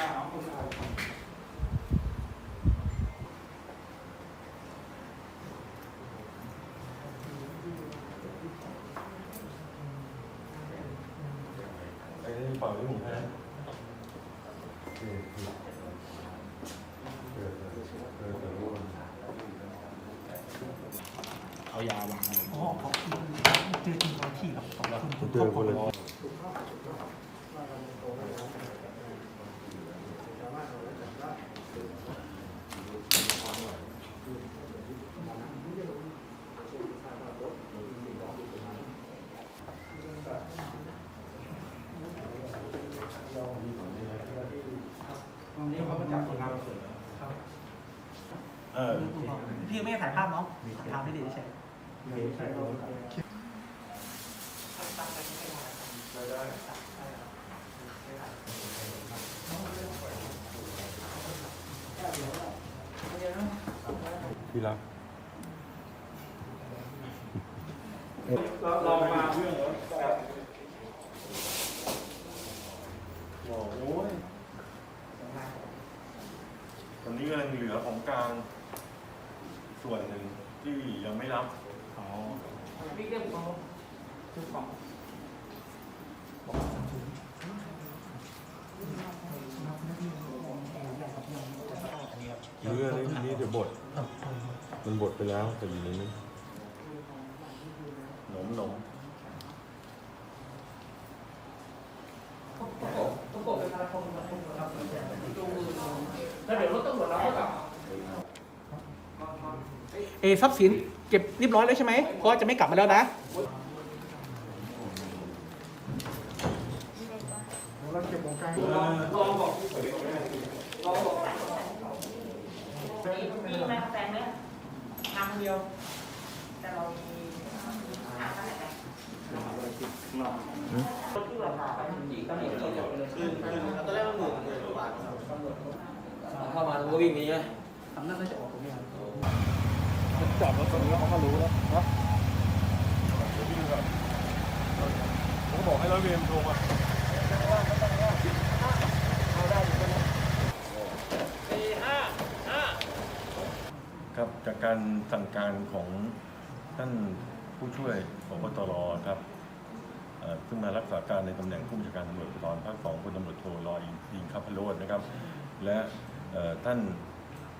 ไอ้นี่เป่าที่ผมให้เออเออเออเออเออรู้ว่าเอายาวางอ๋อขอบคุณเจอจริงวันที่ครับขอบคุณเจอคนละ วันนี้เขาก็จับคนงานเสร็จครับ เออพี่ไม่ได้ถ่ายภาพเนาะถ่ายภาพไม่ดีใช่พี่รักลองมาเรื่องบอกโอ้ยตอนนี้กำลังเหลือของกลาง ส่วนหนึ่งที่ยังไม่รับอ๋อพี่เรียกเขาคือของเรื่องนี้นี้เดี๋ยวบทมันบทไปแล้วแต่อยู่ในนี้หนมหนมต้องกดเป็นอะไรของมันครับแล้วเดี๋ยวรถตำรวจเราก็กลับ เอทรัพย์สินเก็บเรียบร้อยแล้วใช่ไหมเพราะว่าจะไม่กลับมาแล้วนะมีไหมแฟนไหมทำเดียว แต่เรามีหาเท่าไหร่ไหมที่แบบไปหญิงก็หนีที่จเลยขึ้นขึ้นตอนแรกมันหมื่นหมื่นกว่าบาทเข้ามาก็วิ่งหนี้ไงทำน่าจะออกตรงนี้ครับ จอดรถตรงนี้เขาก็รู้แล้วเนาะผมก็บอกให้ร้อยเวรโทรมาครับจากการสั่งการของท่านผู้ช่วยผบตรครับซึ่งมารักษาการในตำแหน่งผู้บัญชาการตำรวจภูธรภาคสองพลตำรวจโทรอยอิงคับพโรจน์นะครับ และท่าน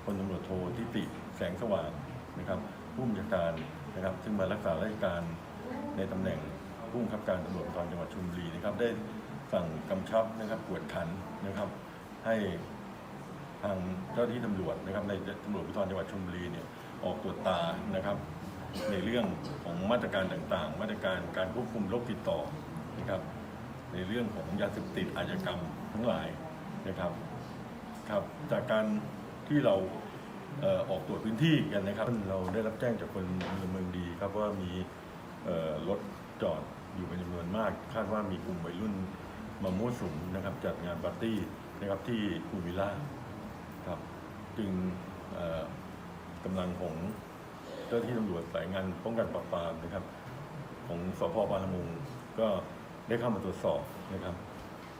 พลตำรวจโททิติแสงสว่าง นะครับผู้บัญชาการนะครับซึ่งมารักษาราชการในตำแหน่งผู้บังคับการตำรวจภูธรจังหวัดชลบุรีนะครับได้สั่งกำชับนะครับกวดขันนะครับให้ทางเจ้าหน้าที่ตำรวจนะครับในตำรวจภูธรจังหวัดชลบุรีเนี่ยออกตรวจตานะครับ ในเรื่องของมาตรการต่างๆ มาตรการการควบคุมโรคติดต่อนะครับในเรื่องของยาเสพติดอาชญากรรมทั้งหลายนะครับครับจากการที่เรา ออกตรวจพื้นที่กันนะครับ เราได้รับแจ้งจากคนพลเมืองดีครับว่ามีรถจอดอยู่เป็นจำนวนมาก คาดว่ามีกลุ่มวัยรุ่นมามั่วสุมนะครับ จัดงานปาร์ตี้นะครับที่คูวิลล่าครับ จึงกำลังของเจ้าหน้าที่ตำรวจสายงานป้องกันปราบปรามนะครับ ของสพบางละมุงก็ได้เข้ามาตรวจสอบนะครับ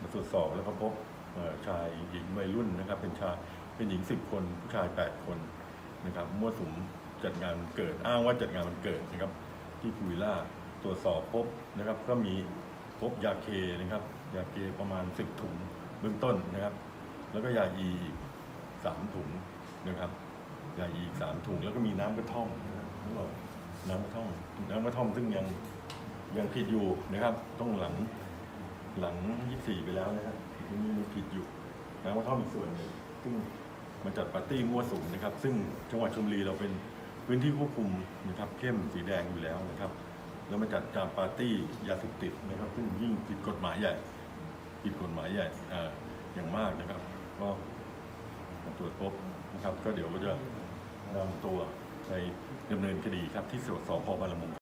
มาตรวจสอบแล้วก็พบชายหญิงวัยรุ่นนะครับ เป็นชาย เป็นหญิงสิบคนผู้ชายแปดคนนะครับมั่วสุมจัดงานวันเกิดอ้างว่าจัดงานวันเกิดนะครับ ที่พูวิลล่าตรวจสอบพบนะครับ ก็มีพบยาเคนะครับยาเคประมาณสิบถุงเบื้องต้นนะครับ แล้วก็ยาอีสามถุงนะครับยาอีสามถุงแล้วก็มีน้ำกระท่อมนะครับน้ำกระท่อมน้ำกระท่อมซึ่งยังยังผิดอยู่นะครับ ต้องหลังหลัง24ไปแล้วนะครับที่นี่มีผิดอยู่นะว่าเขามีส่วนหนึ่งซึ่ง มาจัดปาร์ตี้มั่วสุมนะครับ ซึ่งจังหวัดชลบุรีเราเป็นพื้นที่ควบคุมนะครับเข้มสีแดงอยู่แล้วนะครับแล้วมาจัดการปาร์ตี้ยาเสพติดนะครับ ซึ่งยิ่งผิดกฎหมายใหญ่ผิดกฎหมายใหญ่ออย่างมากนะครับ ก็มาตรวจพบนะครับ ก็เดี๋ยวก็จะนำตัวไปดำเนินคดีครับที่สพบางลมุง